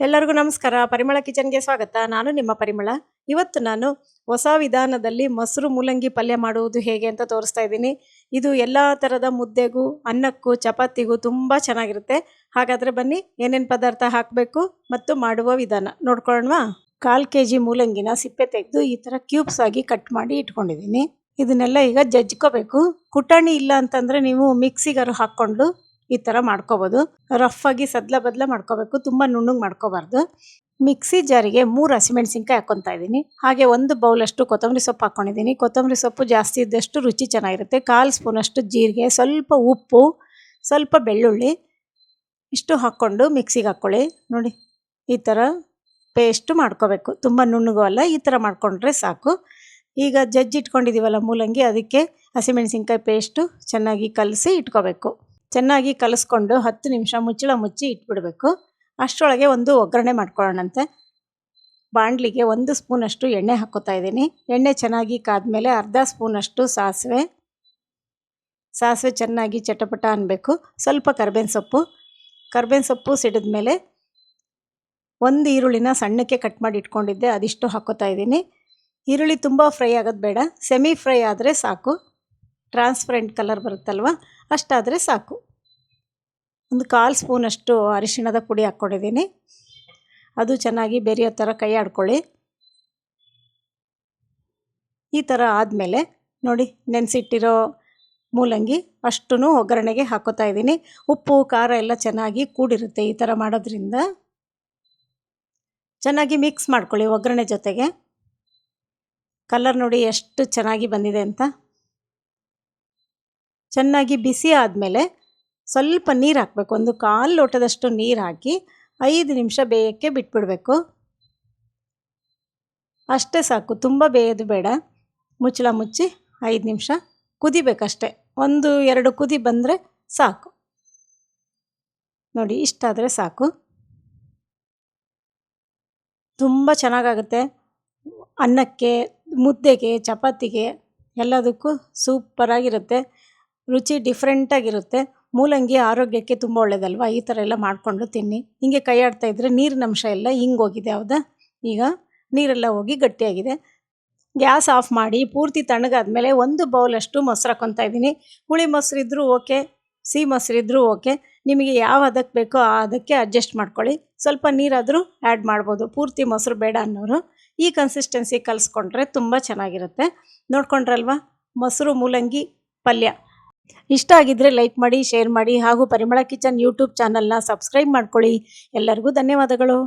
ಎಲ್ಲರಿಗೂ ನಮಸ್ಕಾರ. ಪರಿಮಳ ಕಿಚನ್ಗೆ ಸ್ವಾಗತ. ನಾನು ನಿಮ್ಮ ಪರಿಮಳ. ಇವತ್ತು ನಾನು ಹೊಸ ವಿಧಾನದಲ್ಲಿ ಮೊಸರು ಮೂಲಂಗಿ ಪಲ್ಯ ಮಾಡುವುದು ಹೇಗೆ ಅಂತ ತೋರಿಸ್ತಾ ಇದ್ದೀನಿ. ಇದು ಎಲ್ಲ ಥರದ ಮುದ್ದೆಗೂ, ಅನ್ನಕ್ಕೂ, ಚಪಾತಿಗೂ ತುಂಬ ಚೆನ್ನಾಗಿರುತ್ತೆ. ಹಾಗಾದರೆ ಬನ್ನಿ ಏನೇನು ಪದಾರ್ಥ ಹಾಕಬೇಕು ಮತ್ತು ಮಾಡುವ ವಿಧಾನ ನೋಡ್ಕೊಳ್ಳೋಣವಾ? ಕಾಲು ಕೆ ಜಿ ಮೂಲಂಗಿನ ಸಿಪ್ಪೆ ತೆಗೆದು ಈ ಥರ ಕ್ಯೂಬ್ಸ್ ಆಗಿ ಕಟ್ ಮಾಡಿ ಇಟ್ಕೊಂಡಿದ್ದೀನಿ. ಇದನ್ನೆಲ್ಲ ಈಗ ಜಜ್ಕೋಬೇಕು. ಕುಟಾಣಿ ಇಲ್ಲ ಅಂತಂದರೆ ನೀವು ಮಿಕ್ಸಿಗಾರು ಹಾಕ್ಕೊಂಡು ಈ ಥರ ಮಾಡ್ಕೋಬೋದು. ರಫ್ ಆಗಿ ಸದ್ಲ ಬದ್ಲ ಮಾಡ್ಕೋಬೇಕು. ತುಂಬ ನುಣ್ಣಗೆ ಮಾಡ್ಕೋಬಾರ್ದು. ಮಿಕ್ಸಿ ಜಾರಿಗೆ ಮೂರು ಹಸಿಮೆಣಸಿನ್ಕಾಯಿ ಹಾಕ್ಕೊತಾ ಇದ್ದೀನಿ. ಹಾಗೆ ಒಂದು ಬೌಲಷ್ಟು ಕೊತ್ತಂಬರಿ ಸೊಪ್ಪು ಹಾಕ್ಕೊಂಡಿದ್ದೀನಿ ಕೊತ್ತಂಬರಿ ಸೊಪ್ಪು ಜಾಸ್ತಿ ಇದ್ದಷ್ಟು ರುಚಿ ಚೆನ್ನಾಗಿರುತ್ತೆ. ಕಾಲು ಸ್ಪೂನಷ್ಟು ಜೀರಿಗೆ, ಸ್ವಲ್ಪ ಉಪ್ಪು, ಸ್ವಲ್ಪ ಬೆಳ್ಳುಳ್ಳಿ ಇಷ್ಟು ಹಾಕ್ಕೊಂಡು ಮಿಕ್ಸಿಗೆ ಹಾಕ್ಕೊಳ್ಳಿ ನೋಡಿ, ಈ ಥರ ಪೇಸ್ಟು ಮಾಡ್ಕೋಬೇಕು. ತುಂಬ ನುಣ್ಣಗೂ ಅಲ್ಲ, ಈ ಥರ ಮಾಡಿಕೊಂಡ್ರೆ ಸಾಕು. ಈಗ ಜಜ್ಜಿ ಇಟ್ಕೊಂಡಿದ್ದೀವಲ್ಲ ಮೂಲಂಗಿ, ಅದಕ್ಕೆ ಹಸಿಮೆಣಸಿನ್ಕಾಯಿ ಪೇಸ್ಟು ಚೆನ್ನಾಗಿ ಕಲಸಿ ಇಟ್ಕೋಬೇಕು. ಚೆನ್ನಾಗಿ ಕಲಿಸ್ಕೊಂಡು ಹತ್ತು ನಿಮಿಷ ಮುಚ್ಚಳ ಮುಚ್ಚಿ ಇಟ್ಬಿಡಬೇಕು. ಅಷ್ಟರೊಳಗೆ ಒಂದು ಒಗ್ಗರಣೆ ಮಾಡ್ಕೊಳ್ಳೋಣಂತೆ. ಬಾಣಲಿಗೆ ಒಂದು ಸ್ಪೂನಷ್ಟು ಎಣ್ಣೆ ಹಾಕೋತಾ ಇದ್ದೀನಿ. ಎಣ್ಣೆ ಚೆನ್ನಾಗಿ ಕಾದ್ಮೇಲೆ ಅರ್ಧ ಸ್ಪೂನಷ್ಟು ಸಾಸಿವೆ. ಸಾಸಿವೆ ಚೆನ್ನಾಗಿ ಚಟಪಟ ಅನ್ನಬೇಕು ಸ್ವಲ್ಪ ಕರ್ಬೇವಿನ ಸೊಪ್ಪು. ಕರ್ಬೇವಿನ ಸೊಪ್ಪು ಸಿಡಿದ ಮೇಲೆ ಒಂದು ಈರುಳ್ಳಿನ ಸಣ್ಣಕ್ಕೆ ಕಟ್ ಮಾಡಿ ಇಟ್ಕೊಂಡಿದ್ದೆ, ಅದಿಷ್ಟು ಹಾಕೋತಾ ಇದ್ದೀನಿ. ಈರುಳ್ಳಿ ತುಂಬ ಫ್ರೈ ಆಗೋದು ಬೇಡ. ಸೆಮಿ ಫ್ರೈ ಆದರೆ ಸಾಕು. Transparent colour ಬರುತ್ತಲ್ವ? ಅಷ್ಟಾದರೆ ಸಾಕು. ಒಂದು ಕಾಲು ಸ್ಪೂನಷ್ಟು ಅರಿಶಿಣದ ಪುಡಿ ಹಾಕ್ಕೊಂಡಿದ್ದೀನಿ. ಅದು ಚೆನ್ನಾಗಿ ಬೆರೆಯೋ ಥರ ಕೈ ಆಡ್ಕೊಳ್ಳಿ. ಈ ಥರ ಆದಮೇಲೆ ನೋಡಿ ನೆನೆಸಿಟ್ಟಿರೋ ಮೂಲಂಗಿ ಅಷ್ಟೂ ಒಗ್ಗರಣೆಗೆ ಹಾಕೋತಾ ಇದ್ದೀನಿ. ಉಪ್ಪು, ಖಾರ ಎಲ್ಲ ಚೆನ್ನಾಗಿ ಕೂಡಿರುತ್ತೆ ಈ ಥರ ಮಾಡೋದ್ರಿಂದ. ಚೆನ್ನಾಗಿ ಮಿಕ್ಸ್ ಮಾಡ್ಕೊಳ್ಳಿ ಒಗ್ಗರಣೆ ಜೊತೆಗೆ. ಕಲರ್ ನೋಡಿ ಎಷ್ಟು ಚೆನ್ನಾಗಿ ಬಂದಿದೆ ಅಂತ. ಚೆನ್ನಾಗಿ ಬಿಸಿ ಆದಮೇಲೆ ಸ್ವಲ್ಪ ನೀರು ಹಾಕಬೇಕು. ಒಂದು ಕಾಲು ಲೋಟದಷ್ಟು ನೀರು ಹಾಕಿ ಐದು ನಿಮಿಷ ಬೇಯಕ್ಕೆ ಬಿಟ್ಬಿಡಬೇಕು. ಅಷ್ಟೇ ಸಾಕು. ತುಂಬ ಬೇಯೋದು ಬೇಡ. ಮುಚ್ಚಳ ಮುಚ್ಚಿ ಐದು ನಿಮಿಷ ಕುದಿಬೇಕಷ್ಟೆ. ಒಂದು ಎರಡು ಕುದಿ ಬಂದರೆ ಸಾಕು. ನೋಡಿ ಇಷ್ಟಾದರೆ ಸಾಕು. ತುಂಬ ಚೆನ್ನಾಗಾಗುತ್ತೆ. ಅನ್ನಕ್ಕೆ, ಮುದ್ದೆಗೆ, ಚಪಾತಿಗೆ ಎಲ್ಲದಕ್ಕೂ ಸೂಪರಾಗಿರುತ್ತೆ. ರುಚಿ ಡಿಫ್ರೆಂಟಾಗಿರುತ್ತೆ ಮೂಲಂಗಿ ಆರೋಗ್ಯಕ್ಕೆ ತುಂಬ ಒಳ್ಳೆಯದಲ್ವ ಈ ಥರ ಎಲ್ಲ ಮಾಡಿಕೊಂಡು ತಿನ್ನಿ. ಹಿಂಗೆ ಕೈ ಆಡ್ತಾ ಇದ್ದರೆ ನೀರಿನ ಅಂಶ ಎಲ್ಲ ಹಿಂಗೆ ಹೋಗಿದೆ, ಹೌದಾ? ಈಗ ನೀರೆಲ್ಲ ಹೋಗಿ ಗಟ್ಟಿಯಾಗಿದೆ. ಗ್ಯಾಸ್ ಆಫ್ ಮಾಡಿ, ಪೂರ್ತಿ ತಣ್ಣಗಾದ್ಮೇಲೆ ಒಂದು ಬೌಲಷ್ಟು ಮೊಸರು ಹಾಕ್ಕೊತಾ ಇದ್ದೀನಿ. ಹುಳಿ ಮೊಸರು ಇದ್ದರೂ ಓಕೆ, ಸಿಹಿ ಮೊಸರು ಇದ್ದರೂ ಓಕೆ. ನಿಮಗೆ ಯಾವ ಅದಕ್ಕೆ ಬೇಕೋ ಆ ಅದಕ್ಕೆ ಅಡ್ಜಸ್ಟ್ ಮಾಡ್ಕೊಳ್ಳಿ. ಸ್ವಲ್ಪ ನೀರಾದರೂ ಆ್ಯಡ್ ಮಾಡ್ಬೋದು. ಪೂರ್ತಿ ಮೊಸರು ಬೇಡ ಅನ್ನೋರು. ಈ ಕನ್ಸಿಸ್ಟೆನ್ಸಿ ಕಲಿಸ್ಕೊಂಡ್ರೆ ತುಂಬ ಚೆನ್ನಾಗಿರುತ್ತೆ. ನೋಡ್ಕೊಂಡ್ರಲ್ವ? ಮೊಸರು, ಮೂಲಂಗಿ, ಪಲ್ಯ. ಇಷ್ಟ ಆಗಿದ್ದರೆ ಲೈಕ್ ಮಾಡಿ ಶೇರ್ ಮಾಡಿ ಹಾಗೂ ಪರಿಮಳ ಕಿಚನ್ ಯೂಟ್ಯೂಬ್ ಚಾನಲ್ನ ಸಬ್ಸ್ಕ್ರೈಬ್ ಮಾಡ್ಕೊಳ್ಳಿ. ಎಲ್ಲರಿಗೂ ಧನ್ಯವಾದಗಳು.